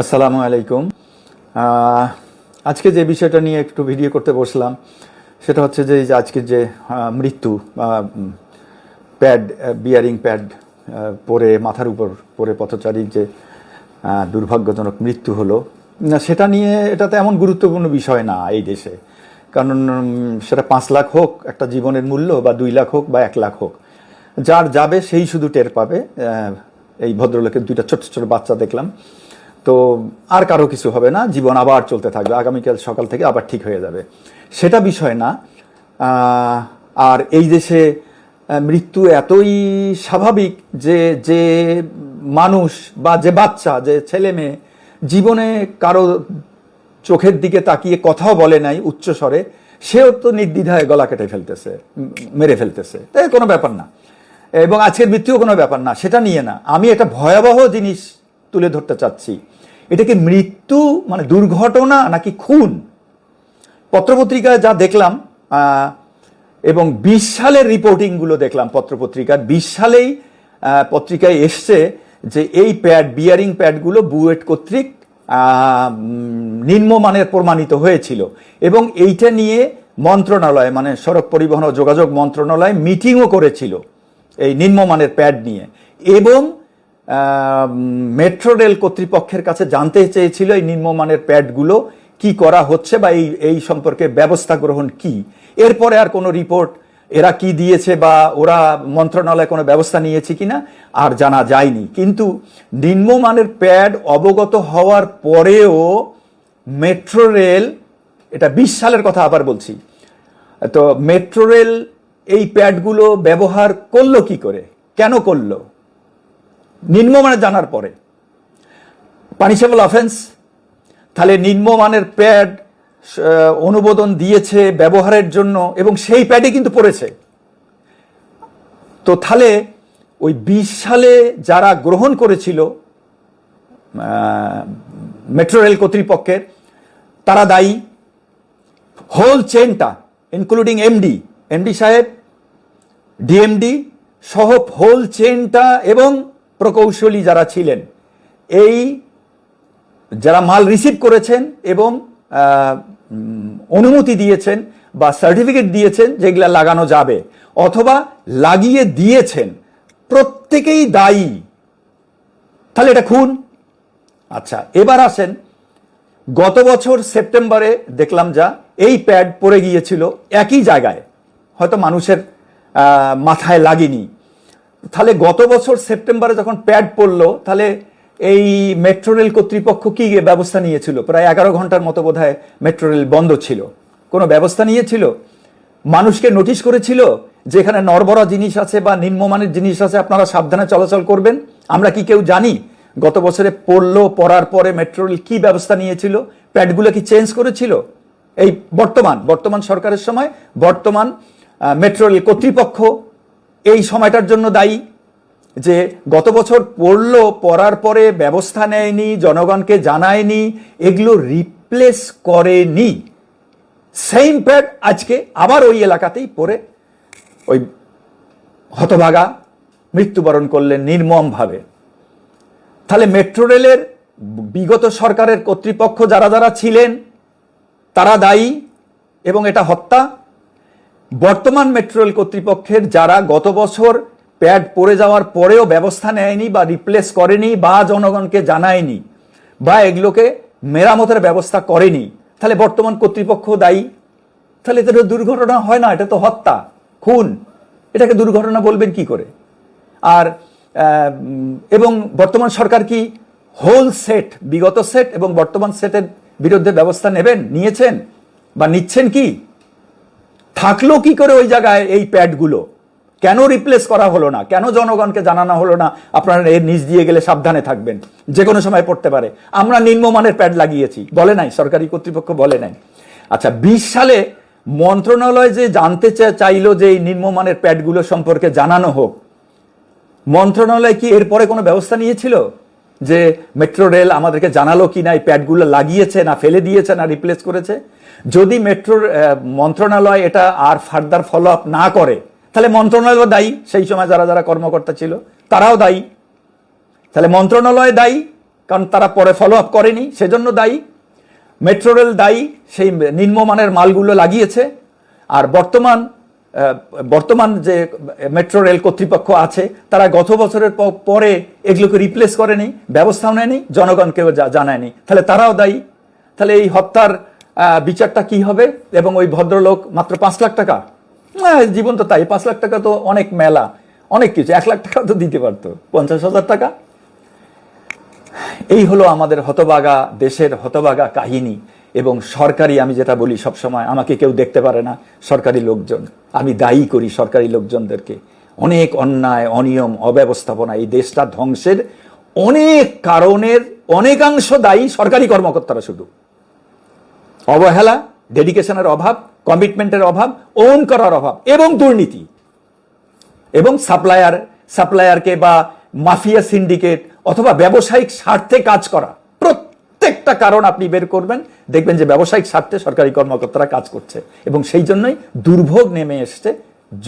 আসসালামু আলাইকুম। আজকে যে বিষয়টা নিয়ে একটু ভিডিও করতে বসলাম, সেটা হচ্ছে যে আজকের যে মৃত্যু প্যাড বিয়ারিং প্যাড পরে মাথার উপর পরে পথচারীর যে দুর্ভাগ্যজনক মৃত্যু হলো, না, সেটা নিয়ে এটা এমন গুরুত্বপূর্ণ বিষয় না এই দেশে। কারণ সেটা পাঁচ লাখ হোক, একটা জীবনের মূল্য, বা দুই লাখ হোক, বা এক লাখ হোক, যার যাবে সেই শুধু টের পাবে এই ভদ্রলোকের দুইটা ছোট ছোট বাচ্চা দেখলাম। তো আর কারও কিছু হবে না, জীবন আবার চলতে থাকবে। আগামীকাল সকাল থেকে আবার ঠিক হয়ে যাবে। সেটা বিষয় না। আর এই দেশে মৃত্যু এতই স্বাভাবিক যে যে মানুষ বা যে বাচ্চা, যে ছেলে মেয়ে জীবনে কারও চোখের দিকে তাকিয়ে কথাও বলে নাই উচ্চ স্বরে সেও তো নির্দ্বিধায় গলা কেটে ফেলতেছে, মেরে ফেলতেছে। তাই কোনো ব্যাপার না। এবং আজকের মৃত্যুও কোনো ব্যাপার না। সেটা নিয়ে না। আমি একটা ভয়াবহ জিনিস তুলে ধরতে চাচ্ছি। এটা কি মৃত্যু মানে দুর্ঘটনা নাকি খুন? পত্রপত্রিকায় যা দেখলাম এবং বিশ সালের রিপোর্টিংগুলো দেখলাম পত্রপত্রিকার, বিশ সালেই পত্রিকায় এসছে যে এই প্যাড বিয়ারিং প্যাডগুলো বুয়েট কর্তৃক নিম্নমানের প্রমাণিত হয়েছিল। এবং এইটা নিয়ে মন্ত্রণালয় মানে সড়ক পরিবহন ও যোগাযোগ মন্ত্রণালয় মিটিংও করেছিল এই নিম্নমানের প্যাড নিয়ে। এবং মেট্রো রেল কর্তৃপক্ষের কাছে জানতে চেয়েছিল এই নিম্নমানের প্যাডগুলো কি করা হচ্ছে বা এই এই সম্পর্কে ব্যবস্থা গ্রহণ কি। এরপরে আর কোনো রিপোর্ট এরা কি দিয়েছে বা ওরা মন্ত্রণালয় কোনো ব্যবস্থা নিয়েছে কিনা আর জানা যায়নি। কিন্তু নিম্নমানের প্যাড অবগত হওয়ার পরেও মেট্রো রেল, এটা বিশ সালের কথা আবার বলছি, তো মেট্রো রেল এই প্যাডগুলো ব্যবহার করল কি করে? কেন করল? নিম্নমানের জানার পরে পানিশেবল অফেন্স তাহলে নিম্নমানের প্যাড অনুমোদন দিয়েছে ব্যবহারের জন্য এবং সেই প্যাডে কিন্তু পড়েছে। তো তাহলে ওই বিশ সালে যারা গ্রহণ করেছিল মেট্রো রেল কর্তৃপক্ষের, তারা দায়ী। হোল চেনটা ইনক্লুডিং এমডি এমডি সাহেব ডিএমডি সহ হোল চেনটা এবং প্রকৌশলী যারা ছিলেন, এই যারা মাল রিসিভ করেছেন এবং অনুমতি দিয়েছেন বা সার্টিফিকেট দিয়েছেন যেগুলা লাগানো যাবে অথবা লাগিয়ে দিয়েছেন, প্রত্যেকেই দায়ী। তাহলে এটা খুন? আচ্ছা এবার আসেন, গত বছর সেপ্টেম্বরে দেখলাম যা, এই প্যাড পড়ে গিয়েছিল একই জায়গায়, হয়তো মানুষের মাথায় লাগেনি। তাহলে গত বছর সেপ্টেম্বরে যখন প্যাড পড়ল, তাহলে এই মেট্রো রেল কর্তৃপক্ষ কি ব্যবস্থা নিয়েছিল? প্রায় এগারো ঘণ্টার মতো বোধ হয় মেট্রো রেল বন্ধ ছিল। কোনো ব্যবস্থা নিয়েছিল? মানুষকে নোটিশ করেছিল যে এখানে নরবরা জিনিস আছে বা নিম্নমানের জিনিস আছে, আপনারা সাবধানে চলাচল করবেন। আমরা কি কেউ জানি গত বছরে পড়ল, পড়ার পরে মেট্রো রেল কি ব্যবস্থা নিয়েছিল? প্যাডগুলো কি চেঞ্জ করেছিল? এই বর্তমান বর্তমান সরকারের সময় বর্তমান মেট্রো রেল কর্তৃপক্ষ এই সময়টার জন্য দায়ী যে গত বছর পড়ল, পড়ার পরে ব্যবস্থা নেয়নি, জনগণকে জানায়নি, এগুলো রিপ্লেস করেনি। সেম প্যাড আজকে আবার ওই এলাকাতেই পড়ে, ওই হতভাগা মৃত্যুবরণ করলেন নির্মমভাবে। তাহলে মেট্রো রেলের বিগত সরকারের কর্তৃপক্ষ যারা যারা ছিলেন, তারা দায়ী এবং এটা হত্যা? বর্তমান মেট্রো রেল কর্তৃপক্ষের যারা গত বছর প্যাড পড়ে যাওয়ার পরেও ব্যবস্থা নেয়নি বা রিপ্লেস করেনি বা জনগণকে জানায়নি বা এগুলোকে মেরামতের ব্যবস্থা করেনি, তাহলে বর্তমান কর্তৃপক্ষ দায়ী? তাহলে এটা দুর্ঘটনা হয় না, এটা তো হত্যা, খুন, এটাকে দুর্ঘটনা বলবেন কি করে? আর এবং বর্তমান সরকার কি হোল সেট বিগত সেট এবং বর্তমান সেটের বিরুদ্ধে ব্যবস্থা নেবেন, নিয়েছেন বা নিচ্ছেন কি? থাকল কি করে ওই জায়গায় এই প্যাডগুলো? কেন রিপ্লেস করা হলো না? কেন জনগণকে জানানো হলো না? আপনারা এর নিচ দিয়ে গেলে সাবধানে থাকবেন। যে কোনো সময় পড়তে পারে। আমরা নিম্নমানের প্যাড লাগিয়েছি। বলে নাই, সরকারি কর্তৃপক্ষ বলে নাই। আচ্ছা বিশ সালে মন্ত্রণালয় যে জানতে চাইলো যে এই নিম্নমানের প্যাডগুলো সম্পর্কে জানানো হোক, মন্ত্রণালয় কি এরপরে কোনো ব্যবস্থা নিয়েছিল? যে মেট্রো রেল আমাদেরকে জানালো কি না, এই প্যাডগুলো লাগিয়েছে না, ফেলে দিয়েছে না রিপ্লেস করেছে? যদি মেট্রোর মন্ত্রণালয় এটা আর ফার্দার ফলো আপ না করে, তাহলে মন্ত্রণালয় দায়ী। সেই সময় যারা যারা কর্মকর্তা ছিল, তারাও দায়ী। তাহলে মন্ত্রণালয় দায়ী, কারণ তারা পরে ফলো আপ করেনি, সেজন্য দায়ী। মেট্রো রেল দায়ী, সেই নিম্নমানের মালগুলো লাগিয়েছে। আর বর্তমান বর্তমান যে মেট্রো রেল কর্তৃপক্ষ আছে, তারা গত বছরের পরে এগুলোকে রিপ্লেস করেনি ব্যবস্থাও নেয়নি, জনগণকেও জানায়নি। তাহলে তারাও দায়ী? তাহলে এই হত্যার বিচারটা কি হবে? এবং ওই ভদ্রলোক মাত্র পাঁচ লাখ টাকা? জীবন তো তাই, পাঁচ লাখ টাকা তো অনেক মেলা। অনেক কিছু, এক লাখ টাকা তো দিতে পারতো। পঞ্চাশ হাজার টাকা? এই হলো আমাদের হতবাগা দেশের হতবাগা কাহিনী। এবং সরকারি, আমি যেটা বলি সবসময়, আমাকে কেউ দেখতে পারে না, সরকারি লোকজন। আমি দায়ী করি সরকারি লোকজনদেরকে। অনেক অন্যায়, অনিয়ম, অব্যবস্থাপনা এই দেশটা ধ্বংসের অনেক কারণের অনেকাংশ দায়ী সরকারি কর্মকর্তারা শুধু। অবহেলা ডেডিকেশনের অভাব কমিটমেন্টের অভাব ওন করার অভাব এবং দুর্নীতি। এবং সাপ্লায়ার সাপ্লায়ারকে বা মাফিয়া সিন্ডিকেট অথবা ব্যবসায়িক স্বার্থে কাজ করা। প্রত্যেকটা কারণ আপনি বের করবেন, দেখবেন যে ব্যবসায়িক স্বার্থে সরকারি কর্মকর্তারা কাজ করছে। এবং সেই জন্যই দুর্ভোগ নেমে এসছে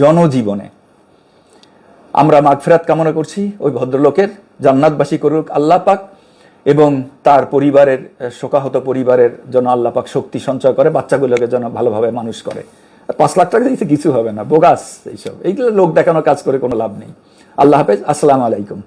জনজীবনে। আমরা মাগফেরাত কামনা করছি, ওই ভদ্রলোকের, জান্নাতবাসী করুক, আল্লাহ পাক, এবং তার পরিবারের শোকাহত পরিবারের জন্য আল্লাহ পাক শক্তি সঞ্চয় করে, বাচ্চাগুলোকে যেন ভালোভাবে মানুষ করে। পাঁচ লাখ টাকা দিতে কিছু হবে না, বোগাস এইসব। এইগুলো লোক দেখানো কাজ করে কোনো লাভ নেই। আল্লাহ হাফেজ, আসসালামু আলাইকুম।